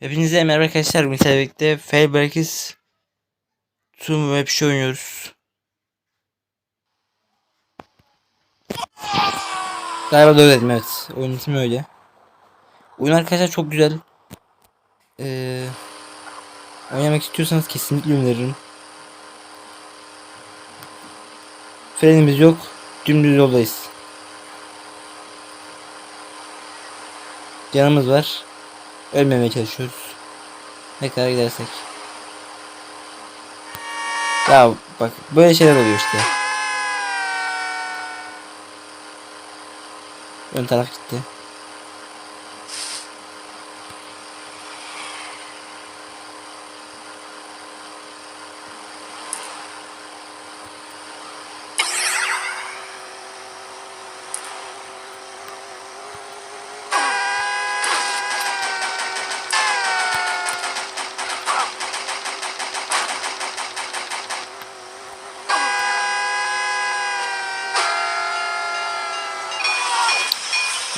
Hepinize merhaba arkadaşlar. Sizlerle birlikte Failbergis Zoom Web Show oynuyoruz. Galiba doğru dedim evet. Oyun ismi öyle. Oyun arkadaşlar çok güzel. Ee, oynamak istiyorsanız kesinlikle öneririm. Frenimiz yok. Dümdüz yoldayız. Canımız var. Ölmemeye çalışıyoruz. Ne kadar gidersek. Ya bak böyle şeyler oluyor işte. Ön taraf gitti.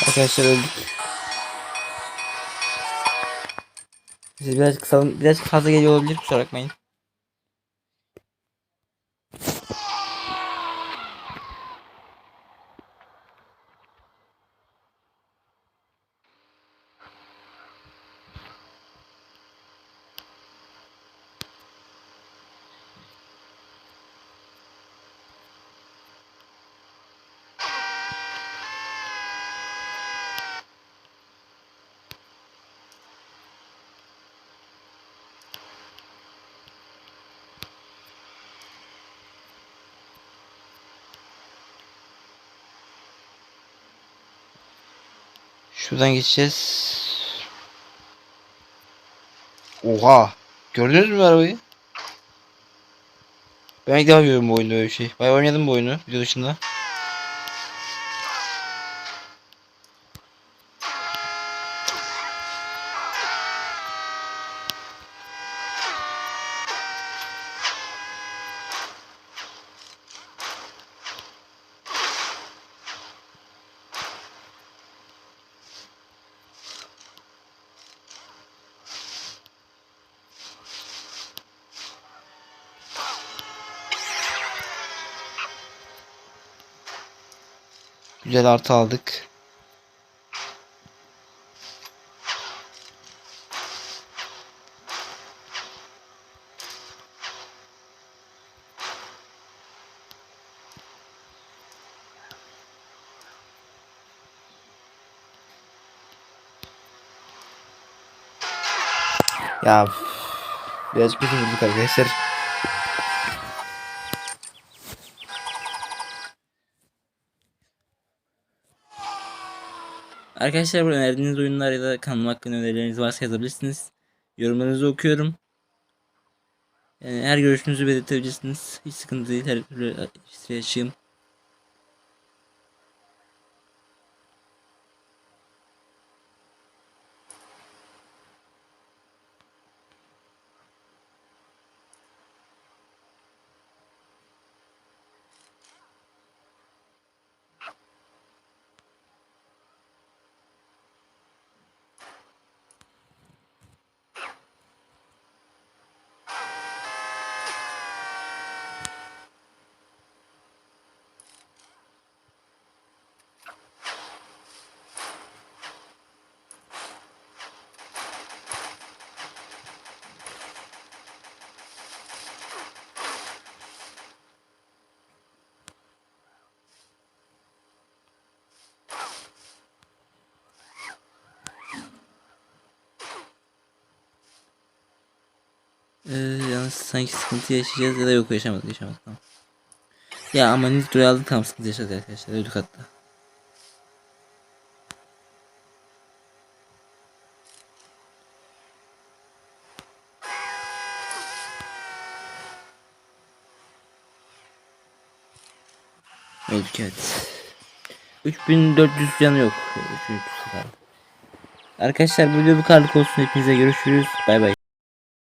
Arkadaşlar öldük. Siz birazcık kısalım, birazcık fazla geliyor olabilir kusura bakmayın. Şuradan geçeceğiz. Oha! Gördünüz mü arabayı? Ben ilk defa görüyorum bu oyunda böyle bir şey. Bayağı oynadım bu oyunu video dışında. Güzel artı aldık. Ya üf, biraz kötü vurduk arkadaşlar. Arkadaşlar bu önerdiğiniz oyunlar ya da kanal hakkında önerileriniz varsa yazabilirsiniz. Yorumlarınızı okuyorum. Yani her görüşünüzü belirtebilirsiniz. Hiç sıkıntı değil. Her türlü açığım. Ee, yalnız sanki sıkıntı yaşayacağız ya da yok yaşamadık yaşamadık tamam. Ya ama Nitro'yu aldık tam sıkıntı yaşadık arkadaşlar öldük hatta. Öldük evet. 3400 canı yok. 3300 kaldı. Arkadaşlar video bu kadarlık olsun. Hepinize görüşürüz. Bay bay.